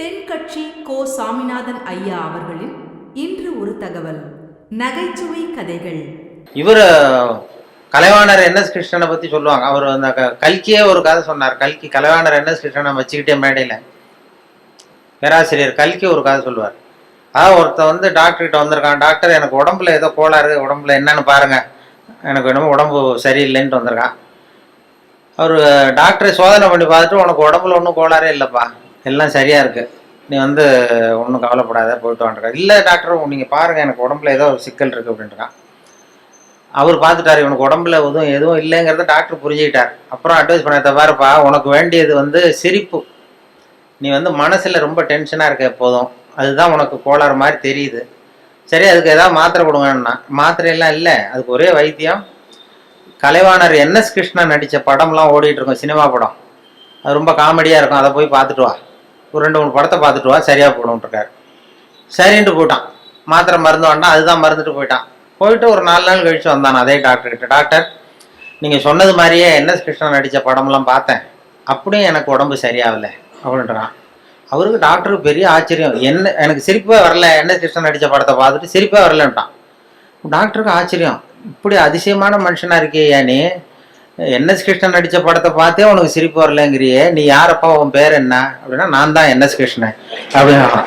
தென்கட்சி கோ சாமிநாதன் ஐயா அவர்களின் இன்று ஒரு தகவல். நகைச்சுவை கதைகள். இவர் கலைவாணர் என்எஸ் கிருஷ்ணனை பற்றி சொல்லுவாங்க. அவர் அந்த கல்கியே ஒரு கதை சொன்னார். கல்கி கலைவாணர் என்எஸ் கிருஷ்ணனை வச்சுக்கிட்டே மேடையில். பேராசிரியர் கல்கி ஒரு கதை சொல்லுவார். அதாவது ஒருத்தன் வந்து டாக்டர்கிட்ட வந்திருக்கான். டாக்டர் எனக்கு உடம்புல ஏதோ கோளாறு உடம்புல என்னன்னு பாருங்க. எனக்கு என்னமோ உடம்பு சரியில்லைன்ட்டு வந்திருக்கான். அவர் டாக்டரை சோதனை பண்ணி பார்த்துட்டு உனக்கு உடம்புல ஒன்றும் கோளாறே இல்லைப்பா. எல்லாம் சரியாக இருக்குது நீ வந்து ஒன்றும் கவலைப்படாத போயிட்டு வந்துருக்கா இல்லை டாக்டர் நீங்கள் பாருங்கள் எனக்கு உடம்புல ஏதோ ஒரு சிக்கல் இருக்குது அப்படின்ட்டுருக்கான் அவர் பார்த்துட்டார் இவனுக்கு உடம்புல எதுவும் எதுவும் இல்லைங்கிறத டாக்டர் புரிஞ்சுக்கிட்டார். அப்புறம் அட்வைஸ் பண்ண தவிரப்பா உனக்கு வேண்டியது வந்து சிரிப்பு. நீ வந்து மனசில் ரொம்ப டென்ஷனாக இருக்க எப்போதும். அதுதான் உனக்கு கோளாறு மாதிரி தெரியுது. சரி அதுக்கு ஏதாவது மாத்திரை கொடுங்கன்னா மாத்திரையெல்லாம் இல்லை அதுக்கு ஒரே வைத்தியம். கலைவாணர் என் எஸ் கிருஷ்ணன் நடித்த படம்லாம் ஓடிட்டு இருக்கும் சினிமா படம். அது ரொம்ப காமெடியாக இருக்கும் அதை போய் பார்த்துட்டு வா. ஒரு ரெண்டு மூணு படத்தை பார்த்துட்டு வா சரியாக போடும்ன்ட்ருக்காரு சரின்ட்டு போயிட்டான். மாத்திரை மருந்து வேண்டாம் அதுதான் மருந்துட்டு போயிட்டான். போயிட்டு ஒரு நாலு நாள் கழித்து வந்தான் அதே டாக்டர்கிட்ட டாக்டர் நீங்கள் சொன்னது மாதிரியே என்எஸ் கிருஷ்ணன் நடித்த படம்லாம் பார்த்தேன். அப்படியும் எனக்கு உடம்பு சரியாகலை அப்படின்றான். அவருக்கு டாக்டருக்கு பெரிய ஆச்சரியம். என்ன எனக்கு சிரிப்பே வரல என்எஸ் கிருஷ்ணன் நடித்த படத்தை பார்த்துட்டு சிரிப்பே வரலன்ட்டான். டாக்டருக்கு ஆச்சரியம். இப்படி அதிசயமான மனுஷனாக இருக்கே நீ என்எஸ் கிருஷ்ணன் நடித்த படத்தை பார்த்தே உனக்கு சிரிப்பு வரலங்கிறியே. நீ யாரப்பா உன் பேர் என்ன? அப்படின்னா நான் தான் என்எஸ் கிருஷ்ணன். அப்படின்னா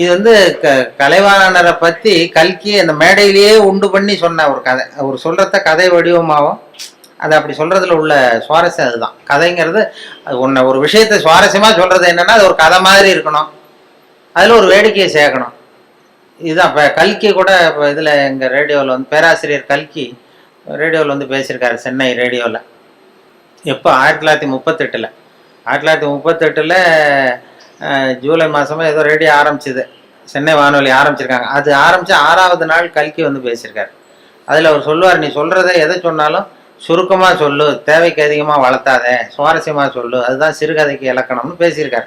இது வந்து க கலைவாணரை பற்றி கல்கி அந்த மேடையிலேயே உண்டு பண்ணி சொன்ன ஒரு கதை. அவர் சொல்கிறத கதை வடிவமாகவும் அது அப்படி சொல்கிறதுல உள்ள சுவாரஸ்யம் அதுதான். கதைங்கிறது அது ஒன்று ஒரு விஷயத்தை சுவாரஸ்யமாக சொல்கிறது என்னென்னா அது ஒரு கதை மாதிரி இருக்கணும். அதில் ஒரு வேடிக்கையை சேர்க்கணும். இதுதான். இப்போ கல்கி கூட இப்போ இதில் எங்கள் ரேடியோவில் வந்து பேராசிரியர் கல்கி ரேடியோவில் வந்து பேசியிருக்காரு சென்னை ரேடியோவில் எப்போ? ஆயிரத்தி தொள்ளாயிரத்தி முப்பத்தெட்டில். ஆயிரத்தி தொள்ளாயிரத்தி முப்பத்தெட்டில் ஜூலை மாதமா ஏதோ ரேடியோ ஆரம்பிச்சிது. சென்னை வானொலி ஆரம்பிச்சிருக்காங்க. அது ஆரம்பித்து ஆறாவது நாள் கல்கி வந்து பேசியிருக்காரு. அதில் அவர் சொல்லுவார் நீ சொல்கிறத எதை சொன்னாலும் சுருக்கமாக சொல்லு தேவைக்கு அதிகமாக வளர்த்தாத சுவாரஸ்யமாக சொல்லு அதுதான் சிறுகதைக்கு இலக்கணம்னு பேசியிருக்காரு.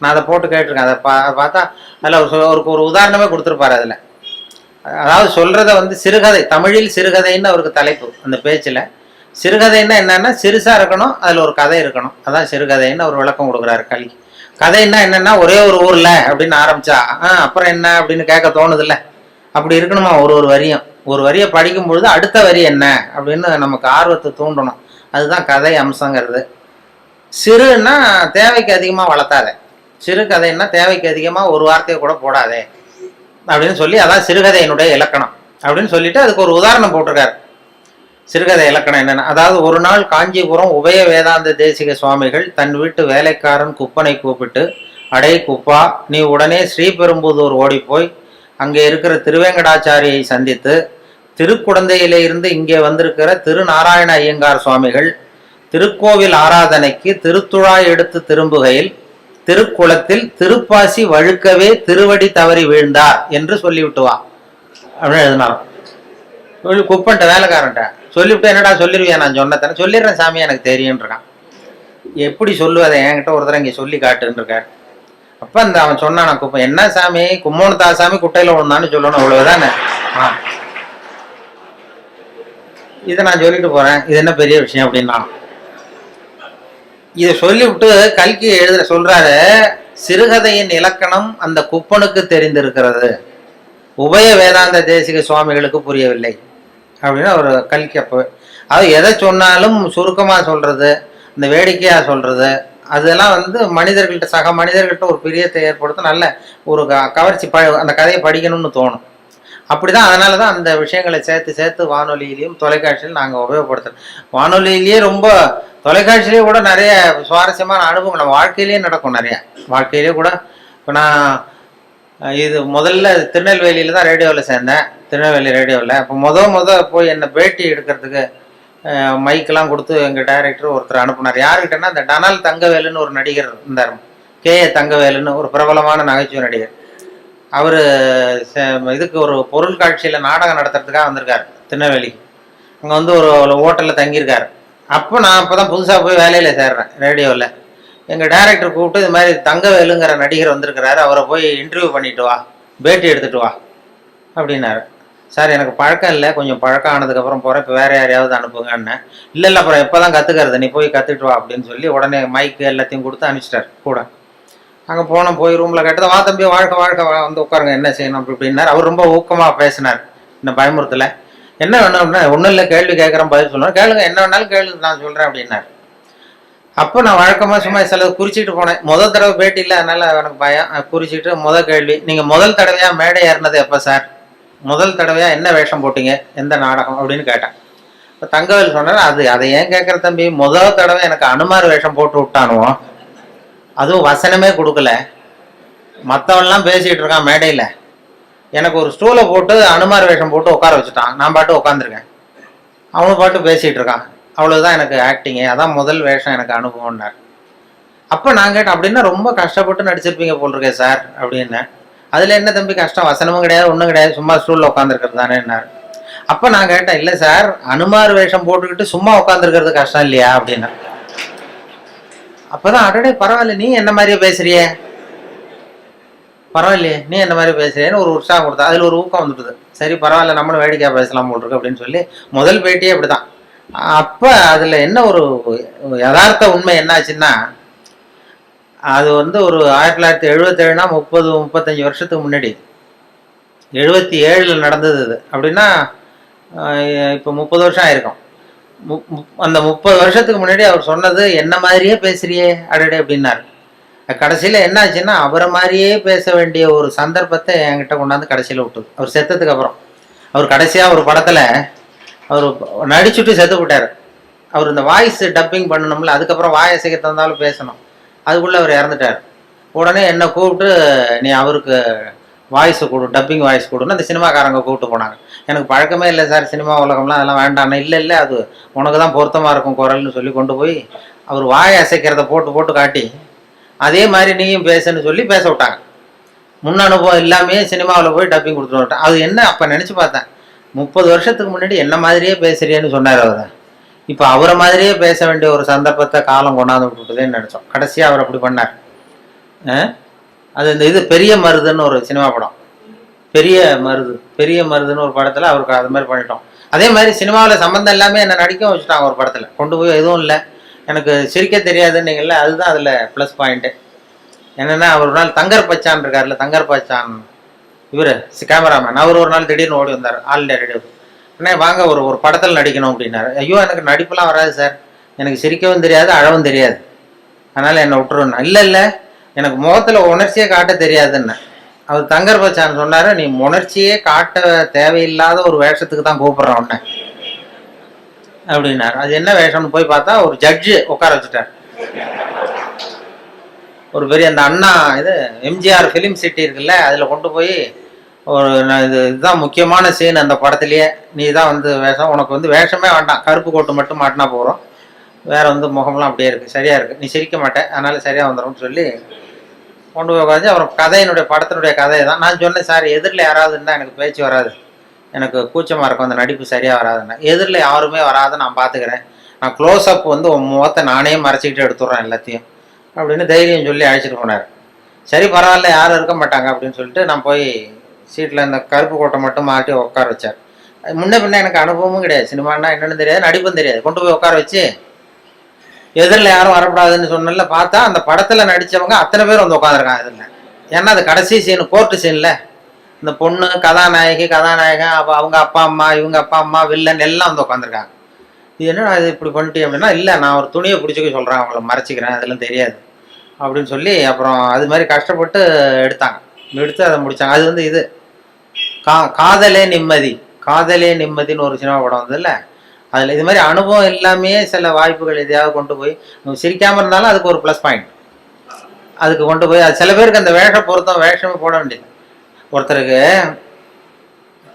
நான் அதை போட்டு கேட்டிருக்கேன். அதை பா பார்த்தா அதில் அவர் சொ- அவருக்கு ஒரு உதாரணமே கொடுத்துருப்பாரு அதில். அதாவது சொல்கிறத வந்து சிறுகதை தமிழில் சிறுகதைன்னு அவருக்கு தலைப்பு அந்த பேச்சில். சிறுகதைன்னா என்னன்னா சிறுசாக இருக்கணும் அதில் ஒரு கதை இருக்கணும். அதான் சிறுகதைன்னு அவர் விளக்கம் கொடுக்குறாரு கல்கி. கதைன்னா என்னன்னா ஒரே ஒரு ஊர்ல அப்படின்னு ஆரம்பிச்சா ஆ அப்புறம் என்ன அப்படின்னு கேட்க தோணுதுல்ல. அப்படி இருக்கணுமா ஒரு ஒரு வரியும். ஒரு வரியை படிக்கும் பொழுது அடுத்த வரி என்ன அப்படின்னு நமக்கு ஆர்வத்தை தூண்டணும். அதுதான் கதை அம்சங்கிறது. சிறுன்னா தேவைக்கு அதிகமாக வளர்த்தாத. சிறு கதைன்னா தேவைக்கு அதிகமாக ஒரு வார்த்தையை கூட போடாதே. அப்படின்னு சொல்லி அதான் சிறுகதையினுடைய இலக்கணம். அப்படின்னு சொல்லிட்டு அதுக்கு ஒரு உதாரணம் போட்டிருக்காரு. சிறுகதை இலக்கணம் என்னென்ன அதாவது ஒரு நாள் காஞ்சிபுரம் உபய வேதாந்த தேசிக சுவாமிகள் தன் வீட்டு வேலைக்காரன் குப்பனை கூப்பிட்டு அடே குப்பா நீ உடனே ஸ்ரீபெரும்புதூர் ஓடிப்போய் அங்கே இருக்கிற திருவேங்கடாச்சாரியை சந்தித்து திருக்குடந்தையிலே இருந்து இங்கே வந்திருக்கிற திருநாராயண ஐயங்கார் சுவாமிகள் திருக்கோவில் ஆராதனைக்கு திருத்துழாய் எடுத்து திரும்புகையில் திருக்குளத்தில் திருப்பாசி வழுக்கவே திருவடி தவறி வீழ்ந்தார் என்று சொல்லிவிட்டுவா அப்படின்னு எழுதினாலும் குப்பன்ட்ட வேலைக்காரன்ட்ட. சொல்லிவிட்டு என்னடா சொல்லிருவியா நான் சொன்னதானே சொல்லிடுறேன் சாமி எனக்கு தெரியுன்றான் எப்படி சொல்லுவதை என்கிட்ட ஒருத்தர் இங்கே சொல்லி காட்டுன்னு இருக்காரு அப்போ அந்த அவன் சொன்னான் நான் என்ன சாமி கும்மோனத்தா சாமி குட்டையில் விழுந்தான்னு சொல்லணும் அவ்வளவுதானே? ஆ. இதை நான் சொல்லிட்டு போறேன். இது என்ன பெரிய விஷயம் அப்படின்னா இதை சொல்லிவிட்டு கல்கி எழுதுற சொல்றாரு சிறுகதையின் இலக்கணம் அந்த குப்பனுக்கு தெரிந்திருக்கிறது. உபய வேதாந்த தேசிக சுவாமிகளுக்கு புரியவில்லை. அப்படின்னு அவர் கல்கி அப்போ அது எதை சொன்னாலும் சுருக்கமாக சொல்றது இந்த வேடிக்கையாக சொல்றது அதெல்லாம் வந்து மனிதர்கள்ட்ட சக மனிதர்கள்ட்ட ஒரு பிரியத்தை ஏற்படுத்த நல்ல ஒரு க- கவர்ச்சி ப அந்த கதையை படிக்கணும்னு தோணும். அப்படிதான். அதனால தான் அந்த விஷயங்களை சேர்த்து சேர்த்து வானொலியிலையும் தொலைக்காட்சியிலும் நாங்கள் உபயோகப்படுத்துறோம். வானொலியிலேயே ரொம்ப தொலைக்காட்சியிலேயே கூட நிறைய சுவாரஸ்யமான அனுபவம் நம்ம வாழ்க்கையிலேயே நடக்கும் நிறைய. வாழ்க்கையிலேயே கூட இப்போ நான் இது முதல்ல திருநெல்வேலியில் தான் ரேடியோவில் சேர்ந்தேன். திருநெல்வேலி ரேடியோவில் இப்போ முத முத போய் என்னை பேட்டி எடுக்கிறதுக்கு மைக்கெலாம் மைக்கெல்லாம் கொடுத்து எங்கள் டைரக்டர் ஒருத்தர் அனுப்புனார். யாருக்கிட்டன்னா அந்த டனால் தங்கவேலுன்னு ஒரு நடிகர் இருந்தார். கே ஏ தங்கவேலுன்னு ஒரு பிரபலமான நகைச்சுவை நடிகர். அவர் இதுக்கு ஒரு பொருள் காட்சியில் நாடகம் நடத்துறதுக்காக வந்திருக்கார் திருநெல்வேலி. அங்கே வந்து ஒரு ஹோட்டலில் தங்கியிருக்கார். அப்போ நான் அப்போ தான் புதுசாக போய் வேலையில் சேர்றேன் ரேடியோவில் எங்கள் டேரக்டர் கூப்பிட்டு இது மாதிரி தங்கவேலுங்கிற நடிகர் வந்திருக்கிறாரு அவரை போய் இன்டர்வியூ பண்ணிட்டு வா பேட்டி எடுத்துட்டு வா அப்படின்னாரு. சார் எனக்கு பழக்கம் இல்லை கொஞ்சம் பழக்கம் ஆனதுக்கப்புறம் போகிறேன் இப்போ வேறு யாரையாவது அனுப்புங்கன்னு. இல்லை இல்லை அப்புறம் எப்போ தான் கற்றுக்கிறது நீ போய் கற்றுட்டு வா அப்படின்னு சொல்லி உடனே மைக்கு எல்லாத்தையும் கொடுத்து அனுப்பிச்சிட்டார் கூட. அங்கே போனோம் போய் ரூமில் கேட்டது வா தம்பி வாழ்க்கை வாழ்க்கை வந்து உட்காருங்க என்ன செய்யணும்? அப்படி அப்படின்னாரு அவர் ரொம்ப ஊக்கமாக பேசினார் இந்த பயமுறுத்தல. என்ன வேணும் அப்படின்னா ஒன்றும் இல்லை கேள்வி கேட்குறேன் பதில் சொல்லணும் கேளுங்க என்ன வேணாலும் கேளு நான் சொல்கிறேன் அப்படின்னார். அப்போ நான் வழக்கமாக சும்மா சில குறிச்சிட்டு போனேன். முதல் தடவை பேட்டி இல்லை அதனால எனக்கு பயம். குறிச்சிட்டு முதல் கேள்வி நீங்கள் முதல் தடவையாக மேடை ஏறினது எப்போ சார்? முதல் தடவையாக என்ன வேஷம் போட்டீங்க? எந்த நாடகம்? அப்படின்னு கேட்டேன். இப்போ தங்கவேல் சொன்னார் அது அதை ஏன் கேட்குற தம்பி? முதல் தடவை எனக்கு அனுமார் வேஷம் போட்டு விட்டானுவோம் அதுவும் வசனமே கொடுக்கல. மற்றவன்லாம் பேசிகிட்டு இருக்கான் மேடையில். எனக்கு ஒரு ஸ்டூலை போட்டு அனுமார் வேஷம் போட்டு உட்கார வச்சுட்டான். நான் பாட்டு உட்காந்துருக்கேன் அவனு பாட்டு பேசிகிட்டு இருக்கான். அவ்வளோதான் எனக்கு ஆக்டிங்கு அதான் முதல் வேஷம் எனக்கு அனுபவம்னார். அப்போ நான் கேட்டேன் அப்படின்னா ரொம்ப கஷ்டப்பட்டு நடிச்சிருப்பீங்க போல் இருக்கேன் சார் அப்படின்னேன் அதில் என்ன தம்பி கஷ்டம்? வசனமும் கிடையாது ஒன்றும் கிடையாது. சும்மா ஸ்டூலில் உட்காந்துருக்கிறது தானேன்னார். அப்போ நான் கேட்டேன் இல்லை சார் அனுமார் வேஷம் போட்டுக்கிட்டு சும்மா உட்காந்துருக்கிறது கஷ்டம் இல்லையா? அப்படின்னா. அப்பதான் அடடே பரவாயில்ல நீ என்ன மாதிரியே பேசுறியே? பரவாயில்லையே நீ என்ன மாதிரி பேசுறியன்னு ஒரு உற்சாகம் கொடுத்தா அதில் ஒரு ஊக்கம் வந்துடுது. சரி பரவாயில்ல நம்மளும் வேடிக்கையாக பேசலாம் போல் இருக்கு அப்படின்னு சொல்லி முதல் பேட்டியே அப்படிதான். அப்போ அதில் என்ன ஒரு யதார்த்த உண்மை என்னாச்சுன்னா அது வந்து ஒரு ஆயிரத்தி தொள்ளாயிரத்தி எழுபத்தேழுனா முப்பது முப்பத்தஞ்சு வருஷத்துக்கு முன்னாடி. எழுபத்தி ஏழில் நடந்தது அது அப்படின்னா இப்போ முப்பது வருஷம் ஆயிருக்கும். அந்த முப்பது வருஷத்துக்கு முன்னாடி அவர் சொன்னது என்ன மாதிரியே பேசுறியே? அடடே அப்படின்னாரு. கடைசியில் என்ன ஆச்சுன்னா அவரை மாதிரியே பேச வேண்டிய ஒரு சந்தர்ப்பத்தை என்கிட்ட கொண்டாந்து கடைசியில் விட்டுது. அவர் செத்ததுக்கு அப்புறம். அவர் கடைசியாக ஒரு படத்தில் அவர் நடிச்சுட்டு செத்து விட்டார் அவர் இந்த வாய்ஸ் டப்பிங் பண்ணணும்ல அதுக்கப்புறம் வாய் அசைக்க தந்தாலும் பேசணும். அதுக்குள்ளே அவர் இறந்துட்டார். உடனே என்னை கூப்பிட்டு நீ அவருக்கு வாய்ஸ் கொடு டப்பிங் வாய்ஸ் கொடுன்னு அந்த சினிமாக்காரங்க கூப்பிட்டு போனாங்க. எனக்கு பழக்கமே இல்லை சார் சினிமா உலகம்லாம் அதெல்லாம் வேண்டாண்ணா இல்லை இல்லை அது உனக்கு தான் பொருத்தமாக இருக்கும் குரல்னு சொல்லி கொண்டு போய் அவர் வாய் அசைக்கிறத போட்டு போட்டு காட்டி அதே மாதிரி நீயும் பேசுன்னு சொல்லி பேச விட்டாங்க. முன் அனுபவம் இல்லாமே சினிமாவில் போய் டப்பிங் கொடுத்துட்டு அது என்ன அப்போ நினச்சி பார்த்தேன். முப்பது வருஷத்துக்கு முன்னாடி என்ன மாதிரியே பேசுறியேன்னு சொன்னார் அவர். இப்போ அவரை மாதிரியே பேச வேண்டிய ஒரு சந்தர்ப்பத்தை காலம் கொண்டாந்து விட்டுட்டுதேன்னு நினச்சோம். கடைசியாக அவர் அப்படி பண்ணார். அது இந்த இது பெரிய மருதுன்னு ஒரு சினிமா படம். பெரிய மருது பெரிய மருதுன்னு ஒரு படத்தில் அவருக்கு அது மாதிரி பண்ணிட்டோம். அதே மாதிரி சினிமாவில் சம்மந்தம் எல்லாமே என்ன நடிக்க வச்சுட்டாங்க ஒரு படத்தில். கொண்டு போய் எதுவும் இல்லை. எனக்கு சிரிக்க தெரியாதுன்னீங்கல்ல அதுதான் அதில் ப்ளஸ் பாயிண்ட்டு என்னென்னா அவர் ஒரு நாள் தங்கர் பச்சான் இருக்கார்ல தங்கர் பச்சான். இவர் கேமராமேன் அவர் ஒரு நாள் திடீர்னு ஓடி வந்தார் ஆல் இண்டியா ரேடியோ அண்ணே வாங்க ஒரு ஒரு படத்தில் நடிக்கணும் அப்படின்னாரு. ஐயோ எனக்கு நடிப்புலாம் வராது சார். எனக்கு சிரிக்கவும் தெரியாது அழவும் தெரியாது. அதனால் என்னை விட்டுருவேன். இல்லை இல்லை. எனக்கு முகத்தில் உணர்ச்சியே காட்ட தெரியாதுன்னு. அவர் தங்கர் பச்சான் சொன்னார் நீ உணர்ச்சியே காட்ட தேவையில்லாத ஒரு வேஷத்துக்கு தான் கூப்பிட்றேன் உன்ன. அப்படின்னாரு. அது என்ன வேஷம்னு போய் பார்த்தா ஒரு ஜட்ஜு உட்கார வச்சுட்டார். ஒரு பெரிய அந்த அண்ணா இது எம்ஜிஆர் ஃபிலிம் சிட்டி இருக்குல்ல அதில் கொண்டு போய் ஒரு இது இதுதான் முக்கியமான சீன் அந்த படத்துலேயே. நீ தான் வந்து வேஷம் உனக்கு வந்து வேஷமே வேண்டாம். கருப்பு கோட்டு மட்டும் மாட்டினா போகிறோம் வேற வந்து முகம்லாம் அப்படியே இருக்குது சரியாக இருக்குது நீ சிரிக்க மாட்டேன் அதனால சரியாக வந்துடும்னு சொல்லி கொண்டு போய் உட்காந்து அப்புறம் கதையினுடைய படத்தினுடைய கதையை தான் நான் சொன்னேன் சார் எதிரில் யாராவது இருந்தால் எனக்கு பேச்சு வராது. எனக்கு கூச்சமாக இருக்கும் அந்த நடிப்பு சரியாக வராதுன்னு. எதிரில் யாருமே வராத நான் பார்த்துக்கிறேன் நான் க்ளோஸ் அப் வந்து உன் முகத்தை நானே மறைச்சிக்கிட்டு எடுத்துடுறேன் எல்லாத்தையும் அப்படின்னு தைரியம் சொல்லி அழைச்சிட்டு போனார். சரி பரவாயில்ல யாரும் இருக்க மாட்டாங்க அப்படின்னு சொல்லிட்டு நான் போய் சீட்டில் இந்த கருப்பு கோட்டை மட்டும் மாட்டி உட்கார வச்சார். அது முன்ன பின்ன எனக்கு அனுபவமும் கிடையாது. சினிமான்னா என்னென்னு தெரியாது நடிப்பும் தெரியாது. கொண்டு போய் உட்கார வச்சு எதிரில் யாரும் வரக்கூடாதுன்னு சொன்னல பார்த்தா அந்த படத்தில் நடித்தவங்க அத்தனை பேர் வந்து உட்காந்துருக்காங்க இதில். ஏன்னா அது கடைசி சீன் கோர்ட்டு சீனில் இந்த பொண்ணு கதாநாயகி கதாநாயகன் அப்போ அவங்க அப்பா அம்மா இவங்க அப்பா அம்மா வில்லன் எல்லாம் வந்து உட்காந்துருக்காங்க இது என்ன இது இப்படி பண்ணிட்டேன் அப்படின்னா இல்லை நான் ஒரு துணியை பிடிச்சிக்க சொல்கிறேன் அவங்கள மறைச்சிக்கிறேன் அதெல்லாம் தெரியாது. அப்படின்னு சொல்லி அப்புறம் அது மாதிரி கஷ்டப்பட்டு எடுத்தாங்க. எடுத்து அதை முடித்தாங்க அது வந்து இது. கா காதலே நிம்மதி. காதலே நிம்மதின்னு ஒரு சினிமா படம் வந்ததுல்ல அதில் இது மாதிரி அனுபவம் எல்லாமே சில வாய்ப்புகள் எதையாவது கொண்டு போய் சிரிக்காமல் இருந்தாலும் அதுக்கு ஒரு ப்ளஸ் பாயிண்ட் அதுக்கு கொண்டு போய் அது சில பேருக்கு அந்த வேஷ பொருத்தம் வேஷமே போட வேண்டியது. ஒருத்தருக்கு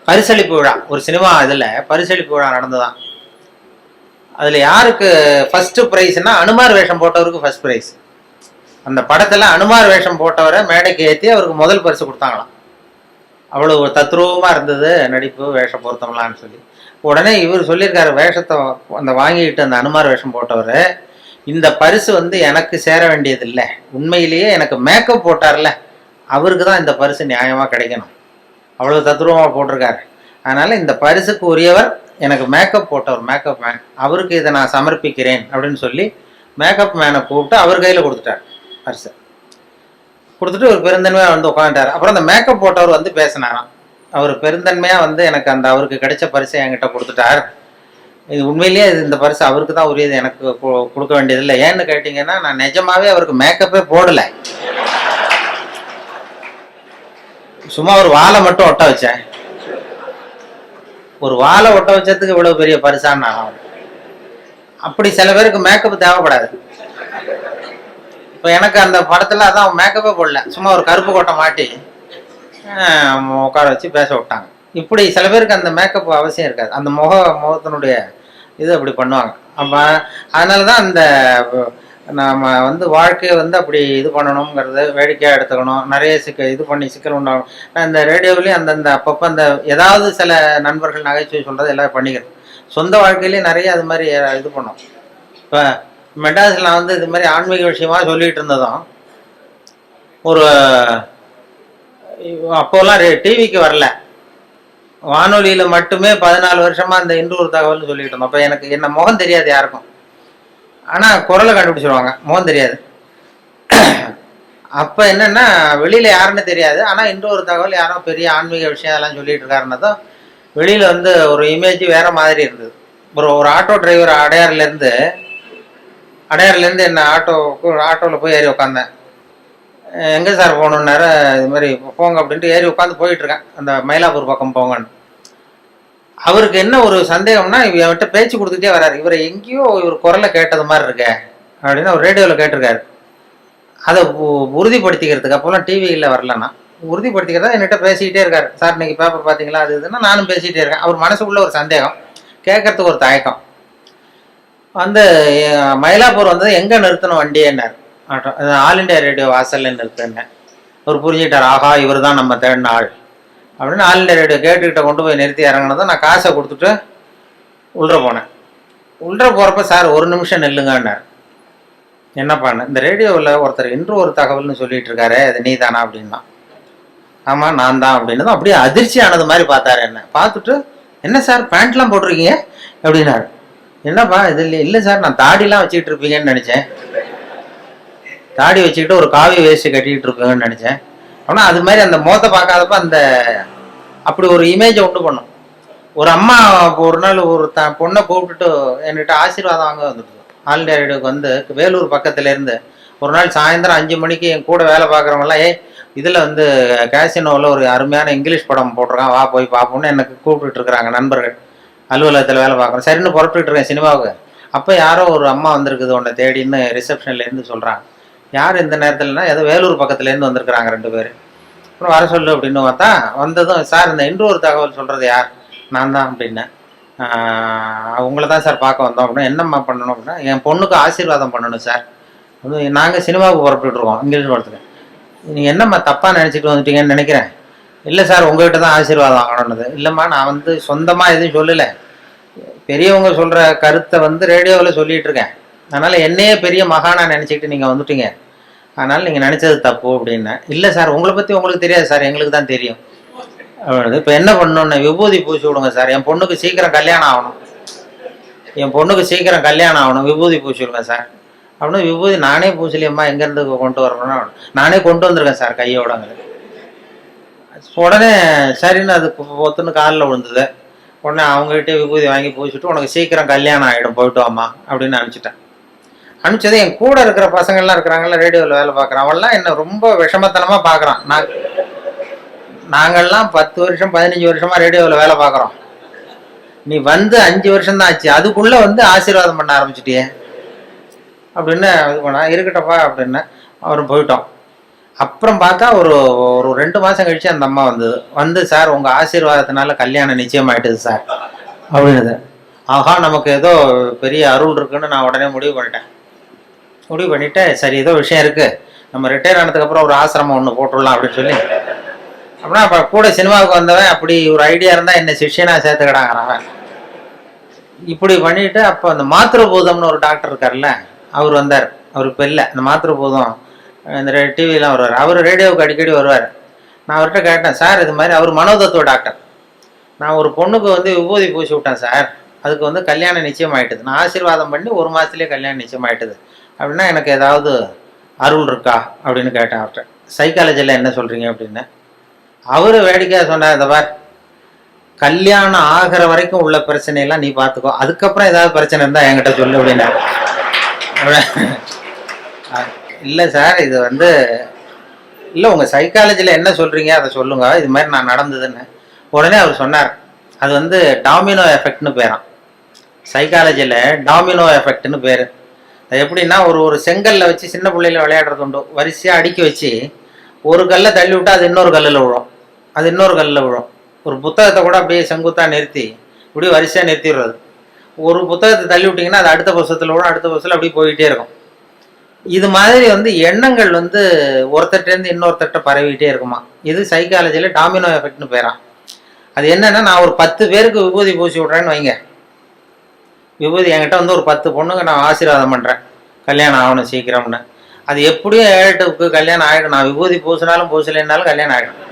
பரிசளிப்பு விழா ஒரு சினிமா இதில் பரிசளிப்பு விழா நடந்ததான் அதில் யாருக்கு ஃபஸ்ட்டு ப்ரைஸ்னா அனுமார் வேஷம் போட்டவருக்கு ஃபர்ஸ்ட் ப்ரைஸ் அந்த படத்தில் அனுமார் வேஷம் போட்டவரை மேடைக்கு ஏற்றி அவருக்கு முதல் பரிசு கொடுத்தாங்களாம். அவ்வளோ தத்ரூபமாக இருந்தது நடிப்பு வேஷ பொருத்தம்லான்னு சொல்லி. உடனே இவர் சொல்லியிருக்காரு வேஷத்தை அந்த வாங்கிட்டு அந்த அனுமார் வேஷம் போட்டவர் இந்த பரிசு வந்து எனக்கு சேர வேண்டியதில்லை. உண்மையிலேயே எனக்கு மேக்கப் போட்டார்ல அவருக்கு தான் இந்த பரிசு நியாயமாக கிடைக்கணும். அவ்வளோ தத்ரூபமாக போட்டிருக்காரு. அதனால் இந்த பரிசுக்கு உரியவர் எனக்கு மேக்கப் போட்டவர் மேக்கப் மேன் அவருக்கு இதை நான் சமர்ப்பிக்கிறேன் அப்படின்னு சொல்லி மேக்கப் மேனை கூப்பிட்டு அவர் கையில் கொடுத்துட்டார் பரிசு. கொடுத்துட்டு ஒரு பெருந்தன்மையாக வந்து உட்காந்துட்டார் அப்புறம் அந்த மேக்கப் போட்டவர் வந்து பேசினாராம். அவர் பெருந்தன்மையாக வந்து எனக்கு அந்த அவருக்கு கிடைச்ச பரிசை என்கிட்ட கொடுத்துட்டார். இது உண்மையிலேயே இது இந்த பரிசு அவருக்கு தான் உரியது எனக்கு கொடுக்க வேண்டியதில்லை ஏன்னு கேட்டிங்கன்னா நான் நிஜமாவே அவருக்கு மேக்கப்பே போடலை. சும்மா ஒரு வாழை மட்டும் ஒட்ட வச்சேன். ஒரு வாழை ஒட்ட வச்சதுக்கு இவ்வளவு பெரிய பரிசான்னு நான் ஆகும். அப்படி சில பேருக்கு மேக்கப் தேவைப்படாது. இப்போ எனக்கு அந்த படத்தில் அதான் மேக்கப்பே போடல. சும்மா ஒரு கருப்பு கோட்டை மாட்டி. உட்கார வச்சு பேச விட்டாங்க. இப்படி சில பேருக்கு அந்த மேக்கப் அவசியம் இருக்காது. அந்த முக முகத்தினுடைய இது அப்படி பண்ணுவாங்க. அப்போ அதனால தான் அந்த நாம் வந்து வாழ்க்கையை வந்து அப்படி இது பண்ணணுங்கிறத வேடிக்கையாக எடுத்துக்கணும். நிறைய சிக்க இது பண்ணி சிக்கல் உண்டாகணும். நான் இந்த ரேடியோவிலையும் அந்தந்த அப்பப்போ அந்த ஏதாவது சில நண்பர்கள் நகைச்சுவை சொல்கிறது எல்லாம் பண்ணிக்கிறது. சொந்த வாழ்க்கையிலேயே நிறைய அது மாதிரி இது பண்ணோம். இப்போ மெட்ராஸில் நான் வந்து இது மாதிரி ஆன்மீக விஷயமா சொல்லிகிட்டு இருந்ததும் ஒரு அப்போல்லாம் டிவிக்கு வரல. வானொலியில் மட்டுமே பதினாலு வருஷமா அந்த இன்றூர் தகவல்னு சொல்லிட்டு இருந்தோம். அப்போ எனக்கு என்ன முகம் தெரியாது யாருக்கும். ஆனால் குரலை கண்டுபிடிச்சிருவாங்க. முகம் தெரியாது. அப்போ என்னன்னா வெளியில் யாருன்னு தெரியாது. ஆனால் இன்று ஒரு தகவல் யாரோ பெரிய ஆன்மீக விஷயம் அதெல்லாம் சொல்லிட்டு இருக்காருன்னதும் வெளியில் வந்து ஒரு இமேஜ் வேற மாதிரி இருந்தது. ஒரு ஒரு ஆட்டோ டிரைவர் அடையாறுலேருந்து அடையாறுலேருந்து என்ன ஆட்டோ ஆட்டோவில் போய் ஏறி உட்காந்தேன் எங்கே சார் போகணுன்னாரு இது மாதிரி போங்க அப்படின்ட்டு ஏறி உட்காந்து போயிட்டுருக்கேன். அந்த மயிலாப்பூர் பக்கம் போங்கன்னு. அவருக்கு என்ன ஒரு சந்தேகம்னா இவன்கிட்ட பேச்சு கொடுத்துட்டே வராரு. இவரை எங்கேயோ இவர் குரலை கேட்டது மாதிரி இருக்கே அப்படின்னு அவர் ரேடியோவில் கேட்டிருக்காரு. அதை உ- உறுதிப்படுத்திக்கிறதுக்கு அப்போல்லாம் டிவியில் வரலன்னா உறுதிப்படுத்திக்கிறதா என்கிட்ட பேசிக்கிட்டே இருக்காரு. சார் இன்னைக்கு பேப்பர் பார்த்தீங்களா அது இதுன்னா நானும் பேசிக்கிட்டே இருக்கேன். அவர் மனசுக்குள்ள ஒரு சந்தேகம் கேட்கறதுக்கு ஒரு தயக்கம். வந்து மயிலாப்பூர் வந்தது எங்கே நிறுத்தணும் வண்டியேன்னார். ஆட்டோ ஆல் இண்டியா ரேடியோ வாசல்ல நிறுத்துனேன் அவர் புரிஞ்சுக்கிட்டார் ஆஹா இவர் தான் நம்ம தேடின ஆள். அப்படின்னு ஆல் இண்டியா ரேடியோ கேட்டுக்கிட்ட கொண்டு போய் நிறுத்தி இறங்கினதும் நான் காசை கொடுத்துட்டு உள்ளே போனேன். உள்ள போகிறப்ப சார் ஒரு நிமிஷம் நில்லுங்கன்னார். என்ன பண்ண இந்த ரேடியோவில் ஒருத்தர் இன்று ஒரு தகவல்னு சொல்லிட்டு இருக்காரு அது நீ தானா? அப்படின்னா. ஆமாம் நான் தான் அப்படின்னதும் அப்படியே அதிர்ச்சி ஆனது மாதிரி பார்த்தாரு என்ன. பார்த்துட்டு என்ன சார் பேண்ட்லாம் போட்டிருக்கீங்க? அப்படின்னாரு. என்னப்பா இது இல்லை இல்லை சார் நான் தாடிலாம் வச்சுக்கிட்டு இருப்பீங்கன்னு நினச்சேன். தாடி வச்சுக்கிட்டு ஒரு காவி வேஸ்ட் கட்டிக்கிட்டு இருப்பீங்கன்னு நினச்சேன். ஆனால் அது மாதிரி அந்த மோத்த பார்க்காதப்ப அந்த அப்படி ஒரு இமேஜை உண்டு பண்ணும். ஒரு அம்மா ஒரு நாள் ஒரு த பொண்ணை கூப்பிட்டுட்டு என்கிட்ட ஆசீர்வாதம் வாங்க வந்துட்டு ஆல் இண்டியா ரேடியோக்கு வந்து வேலூர் பக்கத்துலேருந்து ஒரு நாள் சாயந்தரம் அஞ்சு மணிக்கு என் கூட வேலை பார்க்குறவங்களாம் ஏ இதில் வந்து கேசினோவில் ஒரு அருமையான இங்கிலீஷ் படம் போட்டிருக்கான். வா போய் பார்ப்போம்னு எனக்கு கூப்பிட்டுட்டு இருக்கிறாங்க நண்பர்கள். அலுவலகத்தில் வேலை பார்க்குறேன். சரின்னு புறப்பட்டுட்டு இருக்கேன் சினிமாவுக்கு. அப்போ யாரோ ஒரு அம்மா வந்திருக்குது உன்னை தேடின்னு ரிசப்ஷன்லேருந்து சொல்கிறாங்க யார் இந்த நேரத்தில்னா ஏதோ வேலூர் பக்கத்துலேருந்து வந்திருக்கிறாங்க ரெண்டு பேர். அப்புறம் வர சொல்லு அப்படின்னு பார்த்தா வந்ததும் சார் இந்த இன்று ஒரு தகவல் சொல்கிறது யார்? நான் தான் அப்படின்னேன். ஆஹ் உங்களை தான் சார் பார்க்க வந்தோம் அப்படின்னா என்னம்மா பண்ணணும்? அப்படின்னா என் பொண்ணுக்கு ஆசீர்வாதம் பண்ணணும் சார். வந்து நாங்கள் சினிமாவுக்கு புறப்பட்டுருக்கோம் இங்கிலீஷ் படத்துக்கு. நீங்கள் என்னம்மா தப்பாக நினச்சிட்டு வந்துட்டீங்கன்னு நினைக்கிறேன். இல்லை சார் உங்கள்கிட்ட தான் ஆசீர்வாதம் வாங்கணுன்னது இல்லைம்மா நான் வந்து சொந்தமாக எதுவும் சொல்லலை. பெரியவங்க சொல்கிற கருத்தை வந்து ரேடியோவில் சொல்லிகிட்ருக்கேன் இருக்கேன். அதனால் என்னையே பெரிய மகானா நினச்சிக்கிட்டு நீங்கள் வந்துட்டீங்க. அதனால் நீங்கள் நினச்சது தப்பு அப்படின்னேன் இல்லை சார் உங்களை பற்றி உங்களுக்கு தெரியாது சார் எங்களுக்கு தான் தெரியும். இப்போ என்ன பண்ணணும்னு விபூதி பூசி விடுங்க சார். என் பொண்ணுக்கு சீக்கிரம் கல்யாணம் ஆகணும். என் பொண்ணுக்கு சீக்கிரம் கல்யாணம் ஆகணும். விபூதி பூசி விடுங்க சார். அப்படின்னு விபூதி நானே பூசலியம்மா எங்கேருந்து கொண்டு வரணும்னா நானே கொண்டு வந்திருக்கேன் சார் கையோடங்க உடனே சரின்னு அது ஒத்துன்னு காலில் விழுந்தது. உடனே அவங்ககிட்ட விபூதி வாங்கி பூசிட்டு உனக்கு சீக்கிரம் கல்யாணம் ஆகிடும் போயிட்டு வாமா அப்படின்னு அனுப்பிச்சிட்டேன். அனுப்பிச்சது என் கூட இருக்கிற பசங்கள்லாம் இருக்கிறாங்கல்ல ரேடியோவில் வேலை பார்க்குறான். அவன்லாம் என்ன ரொம்ப விஷமத்தனமாக பார்க்குறான். நான் நாங்கள்லாம் பத்து வருஷம் பதினஞ்சு வருஷமாக ரேடியோவில் வேலை பார்க்குறோம். நீ வந்து அஞ்சு வருஷம் தான் ஆச்சு. அதுக்குள்ளே வந்து ஆசீர்வாதம் பண்ண ஆரம்பிச்சிட்டியே. அப்படின்னு இது பண்ணா இருக்கட்டப்பா அப்படின்னு அவரும் போயிட்டோம். அப்புறம் பார்த்தா ஒரு ஒரு ரெண்டு மாதம் கழிச்சு அந்த அம்மா வந்தது. வந்து சார் உங்கள் ஆசீர்வாதத்தினால கல்யாணம் நிச்சயமாயிட்டுது சார். அப்படின்னது ஆஹா நமக்கு ஏதோ பெரிய அருள் இருக்குன்னு நான் உடனே முடிவு பண்ணிட்டேன். முடிவு பண்ணிவிட்டு சரி ஏதோ விஷயம் இருக்குது நம்ம ரிட்டையர் ஆனதுக்கப்புறம் ஒரு ஆசிரமம் ஒன்று போட்டுடலாம் அப்படின்னு சொல்லி. அப்படின்னா அப்போ கூட சினிமாவுக்கு வந்தவன் அப்படி ஒரு ஐடியா இருந்தால் என்ன சிஷியனாக சேர்த்துக்கிடாங்க அவன். இப்படி பண்ணிட்டு அப்போ அந்த மாத்திருபூதம்னு ஒரு டாக்டர் இருக்கார்ல அவர் வந்தார். அவர் இப்போ இல்லை. அந்த மாத்திருபூதம் இந்த டிவிலாம் வருவார். அவர் ரேடியோவுக்கு அடிக்கடி வருவார். நான் அவர்கிட்ட கேட்டேன் சார் இது மாதிரி அவர் மனோதத்துவ டாக்டர் நான் ஒரு பொண்ணுக்கு வந்து விபூதி பூசி விட்டேன் சார். அதுக்கு வந்து கல்யாணம் நிச்சயம் ஆயிட்டுது நான் ஆசீர்வாதம் பண்ணி ஒரு மாதத்துலேயே கல்யாணம் நிச்சயம் ஆகிட்டுது அப்படின்னா எனக்கு ஏதாவது அருள் இருக்கா அப்படின்னு கேட்டேன் அவர்கிட்ட. சைக்காலஜியில் என்ன சொல்கிறீங்க அப்படின்னு? அவர் வேடிக்கையாக சொன்னார் இந்த பார் கல்யாணம் ஆகிற வரைக்கும் உள்ள பிரச்சனையெல்லாம் நீ பார்த்துக்கோ அதுக்கப்புறம் ஏதாவது பிரச்சனை இருந்தால் என்கிட்ட சொல்லு அப்படின்னா. இல்லை சார் இது வந்து இல்லை உங்கள் சைக்காலஜியில் என்ன சொல்கிறீங்க அதை சொல்லுங்க. இது மாதிரி நான் நடந்ததுன்னு. உடனே அவர் சொன்னார் அது வந்து டாமினோ எஃபெக்ட்னு பேரான் சைக்காலஜியில் டாமினோ எஃபெக்ட்னு பேர். அது எப்படின்னா ஒரு ஒரு செங்கல்ல வச்சு சின்ன பிள்ளையில விளையாடுறது உண்டு. வரிசையாக அடுக்கி வச்சு ஒரு கல்லை தள்ளி விட்டா அது இன்னொரு கல்லில் விழும். அது இன்னொரு கல்லில் விழும். ஒரு புத்தகத்தை கூட அப்படியே செங்குத்தாக நிறுத்தி இப்படி வரிசையாக நிறுத்திடுறது. ஒரு புத்தகத்தை தள்ளி விட்டிங்கன்னா அது அடுத்த வருஷத்தில் விழும் அடுத்த வருஷத்தில் அப்படியே போயிட்டே இருக்கும். இது மாதிரி வந்து எண்ணங்கள் வந்து ஒருத்தட்டேருந்து இன்னொருத்தட்ட பரவிட்டே இருக்குமா? இது சைக்காலஜியில் டாமினோ எஃபெக்ட்னு பேராம் அது என்னென்னா நான் ஒரு பத்து பேருக்கு விபூதி பூசி விட்றேன்னு வைங்க. விபூதி என்கிட்ட வந்து ஒரு பத்து பொண்ணுங்க நான் ஆசீர்வாதம் பண்ணுறேன் கல்யாணம் ஆகணும் சீக்கிரம்னு. அது எப்படியும் ஏழட்டுக்கு கல்யாணம் ஆகிடும் நான் விபூதி பூசினாலும் பூசலைன்னாலும் கல்யாணம் ஆகிடும்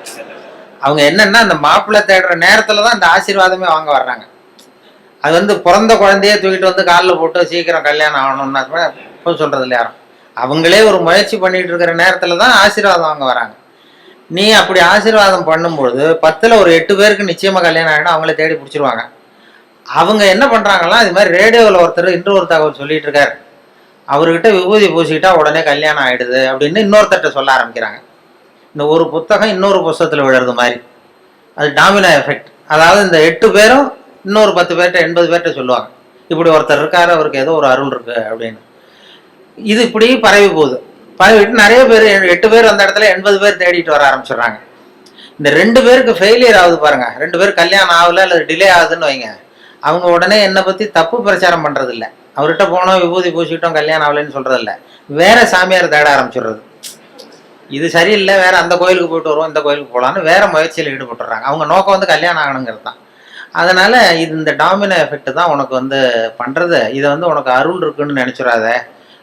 அவங்க என்னென்னா அந்த மாப்பிள்ளை தேடுற நேரத்தில் தான் அந்த ஆசீர்வாதமே வாங்க வர்றாங்க. அது வந்து பிறந்த குழந்தையே தூக்கிட்டு வந்து காலில் போட்டு சீக்கிரம் கல்யாணம் ஆகணும்னா கூட இப்போ சொல்கிறது இல்லை யாரும் அவங்களே ஒரு முயற்சி பண்ணிகிட்டு இருக்கிற நேரத்தில் தான் ஆசீர்வாதம் வாங்க வராங்க. நீ அப்படி ஆசீர்வாதம் பண்ணும்பொழுது பத்தில் ஒரு எட்டு பேருக்கு நிச்சயமாக கல்யாணம் ஆகிடும் அவங்கள தேடி பிடிச்சிருவாங்க. அவங்க என்ன பண்ணுறாங்கன்னா இது மாதிரி ரேடியோவில் ஒருத்தர் இன்று ஒரு தகவல் சொல்லிட்டு இருக்காரு அவர்கிட்ட விபூதி பூசிக்கிட்டா உடனே கல்யாணம் ஆயிடுது அப்படின்னு இன்னொருத்தர்கிட்ட சொல்ல ஆரம்பிக்கிறாங்க. இந்த ஒரு புத்தகம் இன்னொரு புஸ்தகத்தில் விழுறது மாதிரி. அது டாமினோ எஃபெக்ட் அதாவது இந்த எட்டு பேரும் இன்னொரு பத்து பேர்கிட்ட எண்பது பேர்கிட்ட சொல்லுவாங்க. இப்படி ஒருத்தர் இருக்காரு அவருக்கு ஏதோ ஒரு அருள் இருக்கு அப்படின்னு. இது இப்படி பரவி போகுது. பரவிட்டு நிறைய பேர் எட்டு பேர் அந்த இடத்துல எண்பது பேர் தேடிட்டு வர ஆரம்பிச்சிடுறாங்க. இந்த ரெண்டு பேருக்கு ஃபெயிலியர் ஆகுது பாருங்க. ரெண்டு பேர் கல்யாணம் ஆகல அல்லது டிலே ஆகுதுன்னு வைங்க. அவங்க உடனே என்னை பற்றி தப்பு பிரச்சாரம் பண்ணுறது இல்ல அவர்கிட்ட போனோம் விபூதி பூசிக்கிட்டோம் கல்யாணம் ஆகலைன்னு சொல்கிறது இல்லை வேற சாமியார் தேட ஆரம்பிச்சிடுறது. இது சரியில்லை வேற அந்த கோயிலுக்கு போயிட்டு வருவோம் இந்த கோயிலுக்கு போகலான்னு வேற முயற்சியில் ஈடுபட்டுறாங்க. அவங்க நோக்கம் வந்து கல்யாணம் ஆகணுங்கிறது தான். அதனால இது இந்த டாமினோ எஃபெக்ட் தான் உனக்கு வந்து பண்ணுறது இதை வந்து உனக்கு அருள் இருக்குன்னு நினச்சிடாத.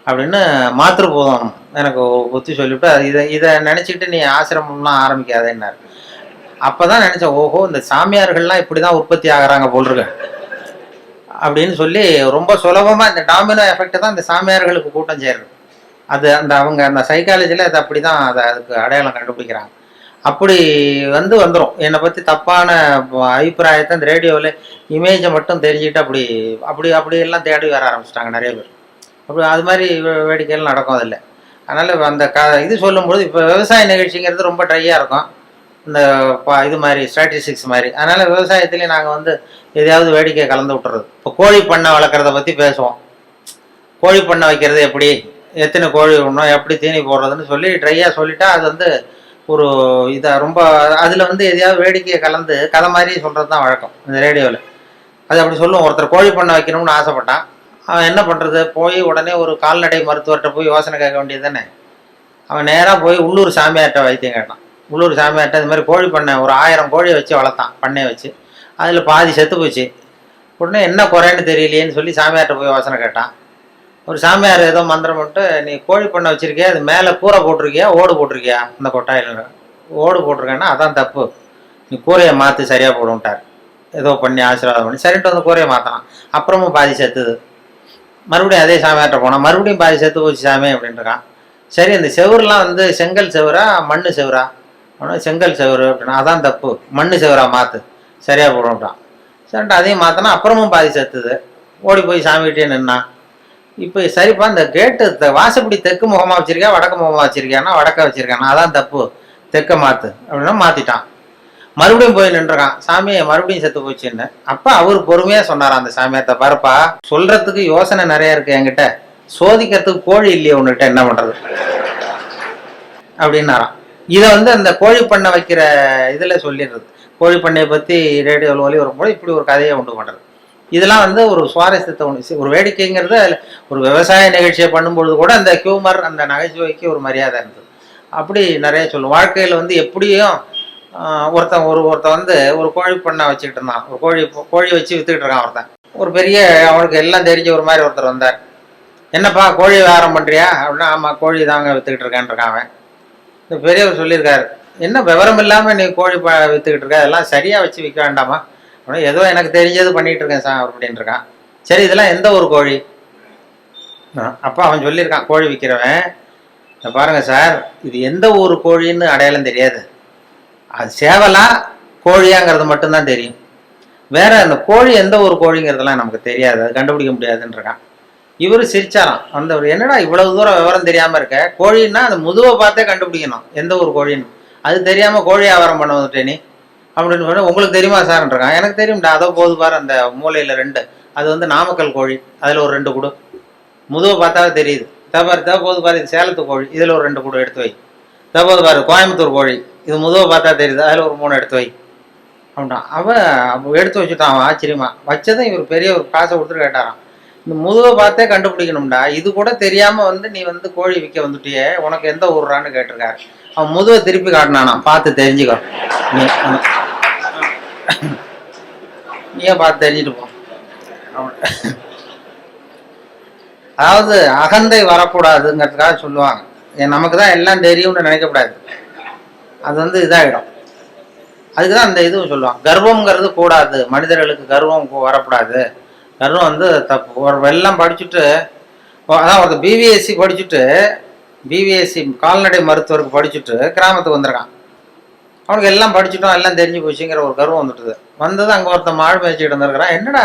அப்படின்னு மாத்திருபோதம் எனக்கு புத்தி சொல்லிவிட்டு இதை இதை நினச்சிக்கிட்டு நீ ஆசிரமம்லாம் ஆரம்பிக்காதேன்னாரு. அப்போ தான் நினச்சேன் ஓஹோ இந்த சாமியார்கள்லாம் இப்படி தான் உற்பத்தி ஆகுறாங்க போல் இருக்கு. அப்படின்னு சொல்லி ரொம்ப சுலபமாக இந்த டாமினோ எஃபெக்ட் தான் இந்த சாமியார்களுக்கு கூட்டம் சேருது. அது அந்த அவங்க அந்த சைக்காலஜியில் அது அப்படி தான் அதை அதுக்கு அடையாளம் கண்டுபிடிக்கிறாங்க. அப்படி வந்து வந்துடும் என்னை பற்றி தப்பான அபிப்பிராயத்தை இந்த ரேடியோவில் இமேஜை மட்டும் தெரிஞ்சுக்கிட்டு அப்படி அப்படி அப்படியெல்லாம் தேடி வர ஆரம்பிச்சிட்டாங்க நிறைய பேர். அப்படி அது மாதிரி வே- வேடிக்கைகள் நடக்கும் அதில். அதனால் அந்த க இது சொல்லும்பொழுது இப்போ விவசாய நிகழ்ச்சிங்கிறது ரொம்ப ட்ரையாக இருக்கும். இந்த இது மாதிரி ஸ்ட்ராட்டஜிக்ஸ் மாதிரி. அதனால் விவசாயத்துலேயும் நாங்கள் வந்து எதையாவது வேடிக்கை கலந்து விட்டுறது. இப்போ கோழி பண்ணை வளர்க்குறத பற்றி பேசுவோம். கோழி பண்ணை வைக்கிறது எப்படி? எத்தனை கோழி விடணும் எப்படி தீனி போடுறதுன்னு சொல்லி ட்ரையாக சொல்லிட்டா அது வந்து ஒரு இதாக ரொம்ப அதில் வந்து எதையாவது வேடிக்கையை கலந்து கதை மாதிரி சொல்கிறது தான் வழக்கம் இந்த ரேடியோவில் அது அப்படி சொல்லுவோம். ஒருத்தர் கோழி பண்ணை வைக்கணும்னு ஆசைப்பட்டான். அவன் என்ன பண்ணுறது போய் உடனே ஒரு கால்நடை மருத்துவர்கிட்ட போய் யோசனை கேட்க வேண்டியது தானே? அவன் நேராக போய் உள்ளூர் சாமியார்கிட்ட வைத்தியம் கேட்டான். உள்ளூர் சாமியார்கிட்ட இது மாதிரி கோழி பண்ணை ஒரு ஆயிரம் கோழியை வச்சு வளர்த்தான் பண்ணையை வச்சு. அதில் பாதி செத்து போச்சு. உடனே என்ன குறைன்னு தெரியலையேன்னு சொல்லி சாமியார்கிட்ட போய் யோசனை கேட்டான். ஒரு சாமியார் ஏதோ மந்திரம் போட்டு நீ கோழி பண்ணை வச்சுருக்கியா? அது மேலே கூரை போட்டிருக்கியா? ஓடு போட்டிருக்கியா? அந்த கொட்டாயில். ஓடு போட்டிருக்கேன்னா அதான் தப்பு. நீ கூரையை மாற்றி சரியாக போடுன்ட்டார் ஏதோ பண்ணி ஆசீர்வாதம் பண்ணி. சரின்ட்டு வந்து கூரையை மாற்றினான் அப்புறமும் பாதி செத்துது. மறுபடியும் அதே சாமியார்கிட்ட போனான். மறுபடியும் பாதி செத்து போச்சு சாமி அப்படின்ட்டுருக்கான் சரி இந்த செவுருலாம் வந்து செங்கல் செவரா மண் செவரா? அவனா செங்கல் செவரு அப்படின்னா அதான் தப்பு. மண் செவராக மாற்று சரியாக போடுன்ட்டான் சரின்ட்டு அதையும் மாற்றினா அப்புறமும் பாதி செத்துது. ஓடி போய் சாமிகிட்டே நின்னான் இப்போ சரிப்பா இந்த கேட்டு த- வாசப்படி தெற்கு முகமாக வச்சிருக்கியா வடக்கு முகமாக வச்சிருக்கியானா வடக்க வச்சிருக்கானா? அதான் தப்பு. தெற்க மாற்று அப்படின்னா மாற்றிட்டான் மறுபடியும் போய் நின்றுருக்கான் சாமியை மறுபடியும் செத்து போச்சுன்னு. அப்ப அவர் பொறுமையா சொன்னார் அந்த சாமியார்த்த பாருப்பா சொல்றதுக்கு யோசனை நிறைய இருக்கு என்கிட்ட. சோதிக்கிறதுக்கு கோழி இல்லையே உன்கிட்ட என்ன பண்றது? அப்படின்னாராம். இதை வந்து அந்த கோழி பண்ணை வைக்கிற இதில் சொல்லிடுறது. கோழி பண்ணையை பற்றி ரேடியோவில் ஒலி வரும்போது இப்படி ஒரு கதையை உண்டு பண்ணுறது. இதெல்லாம் வந்து ஒரு சுவாரஸ்யத்தை ஒன்று ஒரு வேடிக்கைங்கிறது ஒரு விவசாய நிகழ்ச்சியை பண்ணும்பொழுது கூட அந்த ஹியூமர் அந்த நகைச்சுவைக்கு ஒரு மரியாதை இருந்தது. அப்படி நிறைய சொல்லும் வாழ்க்கையில் வந்து எப்படியும் ஒருத்தன் ஒரு ஒருத்தன் வந்து ஒரு கோழி பண்ணை வச்சுக்கிட்டு இருந்தான். ஒரு கோழி கோழி வச்சு வித்துக்கிட்டு இருக்கான் ஒருத்தன். ஒரு பெரிய அவனுக்கு எல்லாம் தெரிஞ்ச ஒரு மாதிரி ஒருத்தர் வந்தார். என்னப்பா கோழி வியாபாரம் பண்ணுறியா அப்படின்னா ஆமாம் கோழி தாங்க வித்துக்கிட்டு இருக்கான்னு இருக்கான் அவன். இந்த பெரியவர் சொல்லியிருக்காரு. என்ன விவரம் இல்லாமல் நீ கோழி ப வித்துக்கிட்டு இருக்க? அதெல்லாம் சரியாக வச்சு விற்க வேண்டாமா? அப்படின்னா ஏதோ எனக்கு தெரிஞ்சது பண்ணிட்டு இருக்கேன் சார் அப்படின்னு இருக்கான். சரி இதெல்லாம் எந்த ஒரு கோழி? அப்போ அவன் சொல்லியிருக்கான் கோழி விற்கிறவன் இந்த பாருங்கள் சார் இது எந்த ஊர் கோழின்னு அடையாளம் தெரியாது. அது சேவலா கோழியாங்கிறது மட்டும்தான் தெரியும். வேற அந்த கோழி எந்த ஒரு கோழிங்கிறதுலாம் நமக்கு தெரியாது. அது கண்டுபிடிக்க முடியாதுன்றான் இவர் சிரிச்சாராம். வந்தவர் என்னடா இவ்வளவு தூரம் விவரம் தெரியாம இருக்க? கோழின்னா அந்த முதுவை பார்த்தே கண்டுபிடிக்கணும். எந்த ஒரு கோழின்னு. அது தெரியாம கோழி வியாபாரம் பண்ண வந்துட்டே அப்படின்னு சொல்லி உங்களுக்கு தெரியுமா சார்ன்றான் எனக்கு தெரியும்டா. அதோ போது பாரு அந்த மூலையில ரெண்டு. அது வந்து நாமக்கல் கோழி. அதுல ஒரு ரெண்டு குடு. முதுவை பார்த்தாவே தெரியுது. தபாரு தா போது பாரு இது சேலத்து கோழி. இதுல ஒரு ரெண்டு குடு எடுத்து வை. தா போது பாரு கோயம்புத்தூர் கோழி. இது முதுவை பார்த்தா தெரியுது. அதுல ஒரு மூணு எடுத்து வை. அப்படின்னா அவன் அவன் எடுத்து வச்சுட்டான். அவன் ஆச்சரியமா. வச்சதும் இவர் பெரிய ஒரு காசை கொடுத்துட்டு கேட்டாராம். இந்த முதுவை பார்த்தே கண்டுபிடிக்கணும்டா. இது கூட தெரியாம வந்து நீ வந்து கோழி விற்க வந்துட்டியே. உனக்கு எந்த ஊர்றான்னு கேட்டிருக்காரு. அவன் முதுவை திருப்பி காட்டினானா பார்த்து தெரிஞ்சுக்கோ. நீ நீயே பார்த்து தெரிஞ்சுட்டு போ. அதாவது அகந்தை வரக்கூடாதுங்கிறதுக்காக சொல்லுவாங்க. ஏன் நமக்கு தான் எல்லாம் தெரியும்னு நினைக்கக்கூடாது. அது வந்து இதாகிடும் அதுக்கு தான் அந்த இதுவும் சொல்லுவாங்க. கர்வம்ங்கிறது கூடாது. மனிதர்களுக்கு கர்வம் வரக்கூடாது. யாரும் வந்து தப்பு ஒரு எல்லாம் படிச்சுட்டு அதான் ஒரு பிபிஎஸ்சி படிச்சுட்டு பிபிஎஸ்சி கால்நடை மருத்துவருக்கு படிச்சுட்டு கிராமத்துக்கு வந்திருக்கான். அவனுக்கு எல்லாம் படிச்சுட்டோம் எல்லாம் தெரிஞ்சு போச்சுங்கிற ஒரு கர்வம் வந்துட்டுது. வந்தது அங்கே ஒருத்தன் மாடு மேய்ச்சிட்டு வந்திருக்கிறான். என்னடா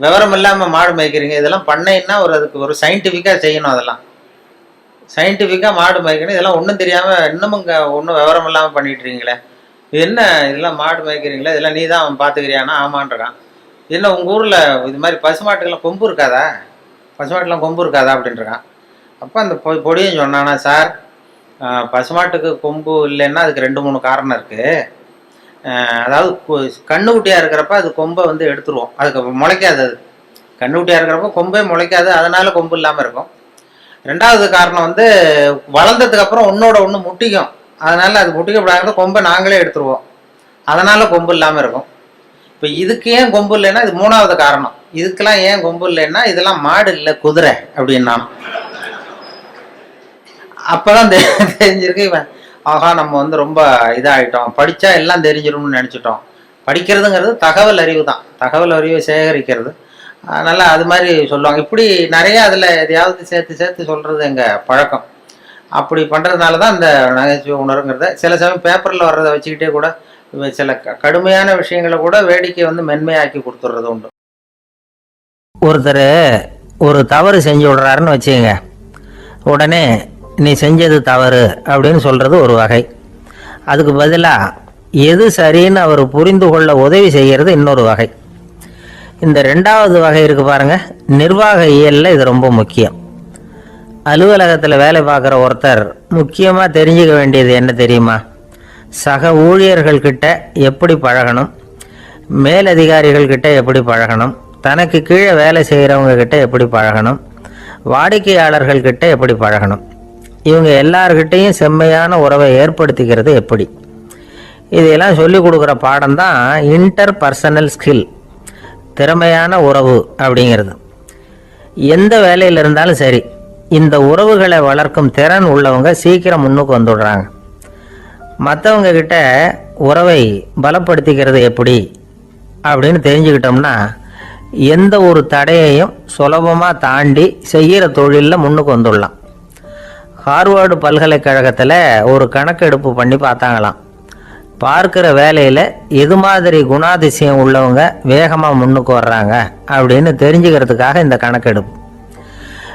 விவரம் இல்லாமல் மாடு மேய்க்கிறீங்க? இதெல்லாம் பண்ணைன்னா ஒரு அதுக்கு ஒரு சயின்டிஃபிக்காக செய்யணும் அதெல்லாம். சயின்டிஃபிக்காக மாடு மேய்க்கணும். இதெல்லாம் ஒன்றும் தெரியாமல் இன்னமும் இங்கே ஒன்றும் விவரம் இல்லாமல் பண்ணிட்டுருக்கீங்களே இது என்ன? இதெல்லாம் மாடு மேய்க்கிறீங்களே? இதெல்லாம் நீ தான் அவன் பார்த்துக்கிறியானா ஆமான்றான். என்ன உங்கள் ஊரில் இது மாதிரி பசுமாட்டுக்கெல்லாம் கொம்பு இருக்காதா? பசுமாட்டுலாம் கொம்பு இருக்காதா? அப்படின்றான் அப்போ அந்த பொ- பொடியும் சொன்னானா சார் பசுமாட்டுக்கு கொம்பு இல்லைன்னா அதுக்கு ரெண்டு மூணு காரணம் இருக்குது அதாவது கண்ணுக்குட்டியாக இருக்கிறப்ப அது கொம்பை வந்து எடுத்துருவோம். அதுக்கு முளைக்காது அது. கண்ணுக்குட்டியாக இருக்கிறப்ப கொம்பே முளைக்காது அதனால் கொம்பு இல்லாமல் இருக்கும். ரெண்டாவது காரணம் வந்து வளர்ந்ததுக்கப்புறம் ஒன்றோட ஒன்று முட்டிக்கும். அதனால் அது முட்டிக்கப்படாத கொம்பை நாங்களே எடுத்துருவோம். அதனால் கொம்பு இல்லாமல் இருக்கும். இப்போ இதுக்கு ஏன் கொம்பு இல்லைன்னா இது மூணாவது காரணம். இதுக்கெல்லாம் ஏன் கொம்பு இல்லைன்னா இதெல்லாம் மாடு இல்லை குதிரை அப்படின்னா அப்போதான் தெரிஞ்சிருக்கு இவன் ஆஹா நம்ம வந்து ரொம்ப இதாகிட்டோம் படித்தா எல்லாம் தெரிஞ்சிடும்னு நினச்சிட்டோம். படிக்கிறதுங்கிறது தகவல் அறிவு தான். தகவல் அறிவை சேகரிக்கிறது. அதனால் அது மாதிரி சொல்லுவாங்க. இப்படி நிறைய அதில் எதையாவது சேர்த்து சேர்த்து சொல்கிறது எங்கள் பழக்கம். அப்படி பண்ணுறதுனால தான் இந்த நகைச்சுவை உணர்வுங்கிறத சில சமயம் பேப்பரில் வர்றதை வச்சுக்கிட்டே கூட சில க- கடுமையான விஷயங்களை கூட வேடிக்கை வந்து மென்மையாக்கி கொடுத்துட்றது உண்டு. ஒருத்தர் ஒரு தவறு செஞ்சு விடுறாருன்னு வச்சுங்க உடனே நீ செஞ்சது தவறு அப்படின்னு சொல்கிறது ஒரு வகை. அதுக்கு பதிலாக எது சரின்னு அவர் புரிந்து கொள்ள உதவி செய்கிறது இன்னொரு வகை. இந்த ரெண்டாவது வகை இருக்குது பாருங்க. நிர்வாக இயலில் இது ரொம்ப முக்கியம். அலுவலகத்தில் வேலை பார்க்குற ஒருத்தர் முக்கியமாக தெரிஞ்சுக்க வேண்டியது என்ன தெரியுமா? சக ஊழியர்கள்கிட்ட எப்படி பழகணும்? மேலதிகாரிகள்கிட்ட எப்படி பழகணும்? தனக்கு கீழே வேலை செய்கிறவங்க கிட்ட எப்படி பழகணும்? வாடிக்கையாளர்கள்கிட்ட எப்படி பழகணும்? இவங்க எல்லார்கிட்டையும் செம்மையான உறவை ஏற்படுத்திக்கிறது எப்படி? இதையெல்லாம் சொல்லி கொடுக்குற பாடம் தான் இன்டர் பர்சனல் ஸ்கில் திறமையான உறவு அப்படிங்கிறது. எந்த வேலையில் இருந்தாலும் சரி இந்த உறவுகளை வளர்க்கும் திறன் உள்ளவங்க சீக்கிரம் முன்னுக்கு வந்துடுறாங்க. மற்றவங்க கிட்ட உறவை பலப்படுத்திக்கிறது எப்படி அப்படின்னு தெரிஞ்சுக்கிட்டோம்னா எந்த ஒரு தடையையும் சுலபமாக தாண்டி செய்கிற தொழிலில் முன்னுக்கு வந்துடலாம். ஹார்வர்டு பல்கலைக்கழகத்தில் ஒரு கணக்கெடுப்பு பண்ணி பார்த்தாங்களாம். பார்க்குற வேலையில் எது மாதிரி குணாதிசயம் உள்ளவங்க வேகமாக முன்னுக்கு வர்றாங்க அப்படின்னு தெரிஞ்சுக்கிறதுக்காக இந்த கணக்கெடுப்பு.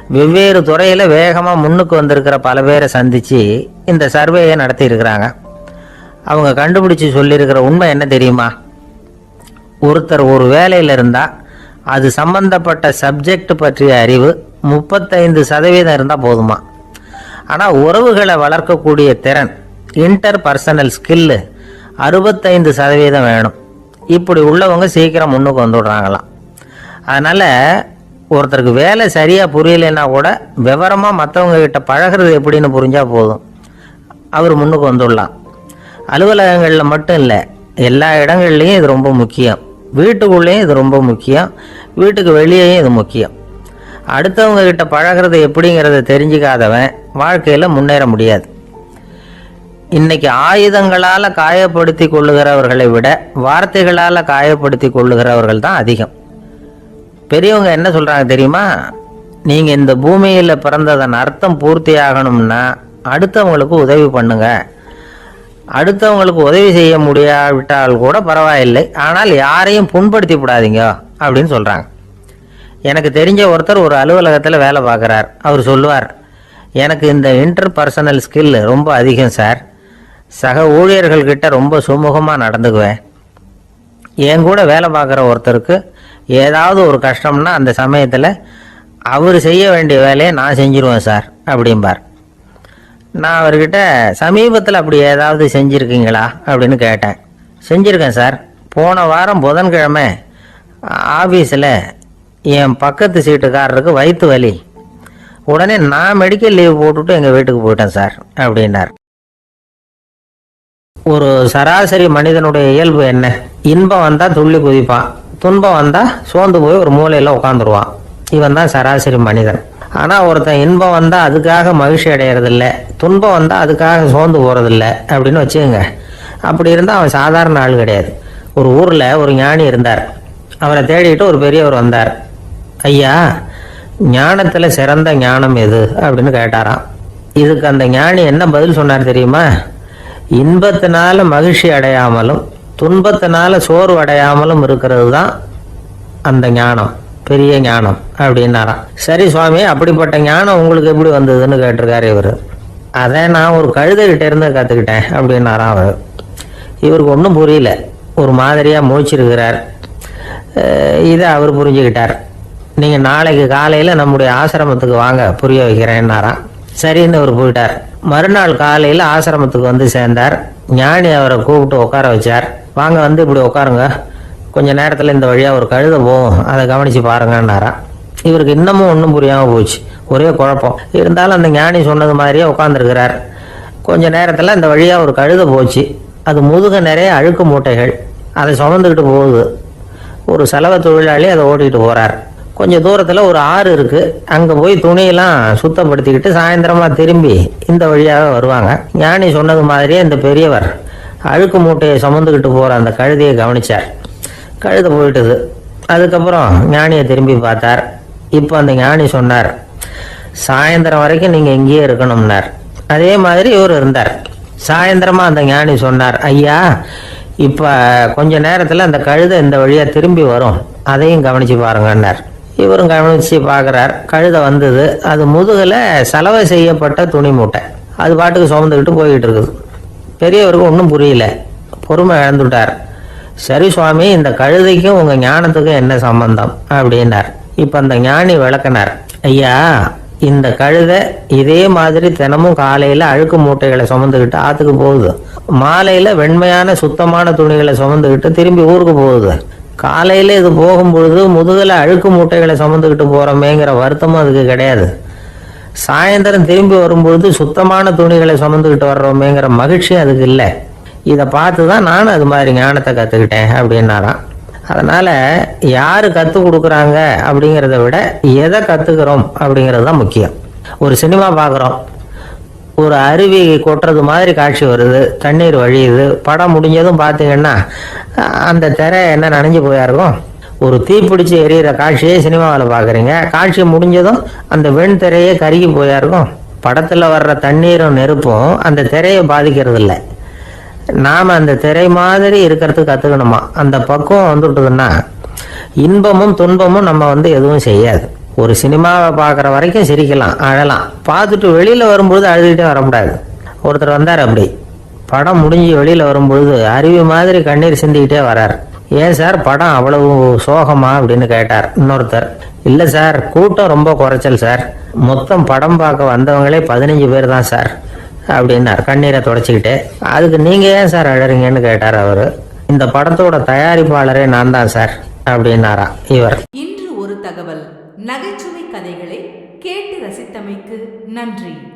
வெவ்வேறு துறையில் வேகமாக முன்னுக்கு வந்திருக்கிற பல பேரை சந்தித்து இந்த சர்வேயை நடத்தியிருக்கிறாங்க. அவங்க கண்டுபிடிச்சி சொல்லியிருக்கிற உண்மை என்ன தெரியுமா? ஒருத்தர் ஒரு வேலையில் இருந்தால் அது சம்பந்தப்பட்ட சப்ஜெக்ட் பற்றிய அறிவு முப்பத்தைந்து சதவீதம் இருந்தால் போதுமா? ஆனால் உறவுகளை வளர்க்கக்கூடிய திறன் இன்டர் பர்சனல் ஸ்கில்லு அறுபத்தைந்து சதவீதம் வேணும். இப்படி உள்ளவங்க சீக்கிரம் முன்னுக்கு வந்துடுறாங்களாம். அதனால் ஒருத்தருக்கு வேலை சரியாக புரியலைன்னா கூட விவரமாக மற்றவங்க கிட்ட பழகிறது எப்படின்னு புரிஞ்சால் போதும். அவர் முன்னுக்கு வந்துடலாம். அலுவலகங்களில் மட்டும் இல்லை எல்லா இடங்கள்லையும் இது ரொம்ப முக்கியம். வீட்டுக்குள்ளேயும் இது ரொம்ப முக்கியம். வீட்டுக்கு வெளியேயும் இது முக்கியம். அடுத்தவங்க கிட்ட பழகிறது எப்படிங்கிறத தெரிஞ்சுக்காதவன் வாழ்க்கையில் முன்னேற முடியாது. இன்னைக்கு ஆயுதங்களால் காயப்படுத்தி கொள்ளுகிறவர்களை விட வார்த்தைகளால் காயப்படுத்தி கொள்ளுகிறவர்கள் தான் அதிகம். பெரியவங்க என்ன சொல்கிறாங்க தெரியுமா? நீங்கள் இந்த பூமியில் பிறந்ததன் அர்த்தம் பூர்த்தி ஆகணும்னா அடுத்தவங்களுக்கு உதவி பண்ணுங்கள் அடுத்தவங்களுக்கு உதவி செய்ய முடியாவிட்டால் கூட பரவாயில்லை. ஆனால் யாரையும் புண்படுத்தி விடாதீங்க அப்படின்னு சொல்கிறாங்க எனக்கு தெரிஞ்ச ஒருத்தர் ஒரு அலுவலகத்தில் வேலை பார்க்குறார். அவர் சொல்லுவார் எனக்கு இந்த இன்டர் பர்சனல் ஸ்கில் ரொம்ப அதிகம் சார். சக ஊழியர்கள்கிட்ட ரொம்ப சுமூகமாக நடந்துக்குவேன். என் கூட வேலை பார்க்குற ஒருத்தருக்கு ஏதாவது ஒரு கஷ்டம்னா அந்த சமயத்தில் அவர் செய்ய வேண்டிய வேலையை நான் செஞ்சிருவேன் சார் அப்படிம்பார். நான் அவர்கிட்ட சமீபத்தில் அப்படி ஏதாவது செஞ்சுருக்கீங்களா? அப்படின்னு கேட்டேன். செஞ்சுருக்கேன் சார். போன வாரம் புதன்கிழமை ஆஃபீஸில் என் பக்கத்து சீட்டுக்காரருக்கு வயிற்று வலி. உடனே நான் மெடிக்கல் லீவ் போட்டுட்டு எங்கள் வீட்டுக்கு போயிட்டேன் சார் அப்படின்னார். ஒரு சராசரி மனிதனுடைய இயல்பு என்ன? இன்பம் வந்தால் துள்ளி குதிப்பான். துன்பம் வந்தால் சோர்ந்து போய் ஒரு மூலையில் உட்காந்துருவான் இவன் தான் சராசரி மனிதன். ஆனால் ஒருத்தன் இன்பம் வந்தால் அதுக்காக மகிழ்ச்சி அடையிறதில்ல துன்பம் வந்தால் அதுக்காக சோர்ந்து போகிறதில்ல அப்படின்னு வச்சுக்கோங்க. அப்படி இருந்தால் அவன் சாதாரண ஆள் கிடையாது. ஒரு ஊரில் ஒரு ஞானி இருந்தார். அவரை தேடிட்டு ஒரு பெரியவர் வந்தார். ஐயா ஞானத்தில் சிறந்த ஞானம் எது? அப்படின்னு கேட்டாராம். இதுக்கு அந்த ஞானி என்ன பதில் சொன்னார் தெரியுமா? இன்பத்தினால மகிழ்ச்சி அடையாமலும் துன்பத்தினால சோர்வு அடையாமலும் இருக்கிறது தான் அந்த ஞானம். பெரிய ஞானம் அப்படின்னாராம் சரி சுவாமி அப்படிப்பட்ட ஞானம் உங்களுக்கு எப்படி வந்ததுன்னு கேட்டிருக்காரு இவர். அதை நான் ஒரு கழுதைகிட்ட இருந்து கற்றுக்கிட்டேன் அப்படின்னாராம் அவர். இவருக்கு ஒன்றும் புரியல. ஒரு மாதிரியாக மூச்சிருக்கிறார் இதை அவர் புரிஞ்சுக்கிட்டார். நீங்கள் நாளைக்கு காலையில் நம்முடைய ஆசிரமத்துக்கு வாங்க புரிய வைக்கிறேன்னாராம் சரின்னு அவர் போயிட்டார். மறுநாள் காலையில் ஆசிரமத்துக்கு வந்து சேர்ந்தார். ஞானி அவரை கூப்பிட்டு உட்கார வச்சார். வாங்க வந்து இப்படி உட்காருங்க. கொஞ்ச நேரத்தில் இந்த வழியாக ஒரு கழுதை போகும். அதை கவனித்து பாருங்கன்னாராம் இவருக்கு இன்னமும் ஒன்றும் புரியாமல் போச்சு. ஒரே குழப்பம். இருந்தாலும் அந்த ஞானி சொன்னது மாதிரியே உட்காந்துருக்கிறார் கொஞ்ச நேரத்தில் இந்த வழியாக ஒரு கழுதை போச்சு. அது முதுக நிறைய அழுக்கு மூட்டைகள். அதை சுமந்துக்கிட்டு போகுது. ஒரு செலவு தொழிலாளி அதை ஓட்டிகிட்டு போகிறார் கொஞ்சம் தூரத்தில் ஒரு ஆறு இருக்குது அங்கே போய் துணியெல்லாம் சுத்தப்படுத்திக்கிட்டு சாயந்தரமாக திரும்பி இந்த வழியாக வருவாங்க. ஞானி சொன்னது மாதிரியே இந்த பெரியவர் அழுக்கு மூட்டையை சுமந்துக்கிட்டு போகிற அந்த கழுதையை கவனித்தார் கழுத போயிட்டது. அதுக்கப்புறம் ஞானியை திரும்பி பார்த்தார். இப்போ அந்த ஞானி சொன்னார் சாயந்தரம் வரைக்கும் நீங்கள் இங்கேயே இருக்கணும்னார். அதே மாதிரி இவர் இருந்தார். சாயந்தரமாக அந்த ஞானி சொன்னார் ஐயா இப்போ கொஞ்ச நேரத்தில் அந்த கழுதை இந்த வழியாக திரும்பி வரும். அதையும் கவனித்து பாருங்கன்னார். இவரும் கவனித்து பார்க்குறார். கழுதை வந்தது. அது முதுகில் செலவை செய்யப்பட்ட துணி மூட்டை. அது பாட்டுக்கு சுமந்துக்கிட்டு போய்கிட்டு இருக்குது. பெரியவருக்கு ஒன்றும் புரியல. பொறுமை இழந்துட்டார். சரி சுவாமி இந்த கழுதைக்கும் உங்கள் ஞானத்துக்கும் என்ன சம்பந்தம்? அப்படின்னார். இப்போ அந்த ஞானி விளக்கினார். ஐயா இந்த கழுதை இதே மாதிரி தினமும் காலையில் அழுக்கு மூட்டைகளை சுமந்துக்கிட்டு ஆற்றுக்கு போகுது. மாலையில் வெண்மையான சுத்தமான துணிகளை சுமந்துக்கிட்டு திரும்பி ஊருக்கு போகுது. காலையில் இது போகும்பொழுது முதுகில் அழுக்கு மூட்டைகளை சுமந்துக்கிட்டு போகிறோமேங்கிற வருத்தமும் அதுக்கு கிடையாது. சாயந்தரம் திரும்பி வரும்பொழுது சுத்தமான துணிகளை சுமந்துக்கிட்டு வர்றோமேங்கிற மகிழ்ச்சி அதுக்கு இல்லை. இதை பார்த்து தான் நானும் அது மாதிரி ஞானத்தை கற்றுக்கிட்டேன் அப்படின்னாராம். அதனால் யார் கற்றுக் கொடுக்குறாங்க அப்படிங்கிறத விட எதை கற்றுக்கிறோம் அப்படிங்கிறது தான் முக்கியம். ஒரு சினிமா பார்க்குறோம். ஒரு அருவி கொட்டுறது மாதிரி காட்சி வருது தண்ணீர் வழியுது படம் முடிஞ்சதும் பார்த்தீங்கன்னா அந்த திரை என்ன நனைஞ்சு போயா இருக்கும்? ஒரு தீப்பிடிச்சு எரியிற காட்சியே சினிமாவில் பார்க்குறீங்க. காட்சி முடிஞ்சதும் அந்த வெண் திரையே கருகி போயா இருக்கும்? படத்தில் வர்ற தண்ணீரும் நெருப்பும் அந்த திரையை பாதிக்கிறது இல்லை நாம் அந்த திரை மாதிரி இருக்கிறதுக்கு கற்றுக்கணுமா அந்த பக்குவம் வந்துவிட்டதுன்னா இன்பமும் துன்பமும் நம்ம வந்து எதுவும் செய்யாது. ஒரு சினிமாவை பார்க்குற வரைக்கும் சிரிக்கலாம் அழலாம். பார்த்துட்டு வெளியில் வரும்பொழுது அழுதுகிட்டே வரக்கூடாது ஒருத்தர் வந்தார் அப்படி. படம் முடிஞ்சு வெளியில் வரும்பொழுது அருவி மாதிரி கண்ணீர் சிந்திக்கிட்டே வரார். ஏன் சார் படம் அவ்வளவு சோகமா? அப்படின்னு கேட்டார் இன்னொருத்தர். இல்லை சார் கூட்டம் ரொம்ப குறைச்சல் சார். மொத்தம் படம் பார்க்க வந்தவங்களே பதினஞ்சு பேர் தான் சார். அப்படின்னார். கண்ணீரை தொடச்சிக்கிட்டு அதுக்கு நீங்கள் ஏன் சார் அழறீங்கன்னு கேட்டார் அவர். இந்த படத்தோட தயாரிப்பாளரே நான் தான் சார் அப்படின்னாரா இவர். இன்று ஒரு தகவல். நகைச்சுவை கதைகளை கேட்டு ரசித்தமைக்கு நன்றி.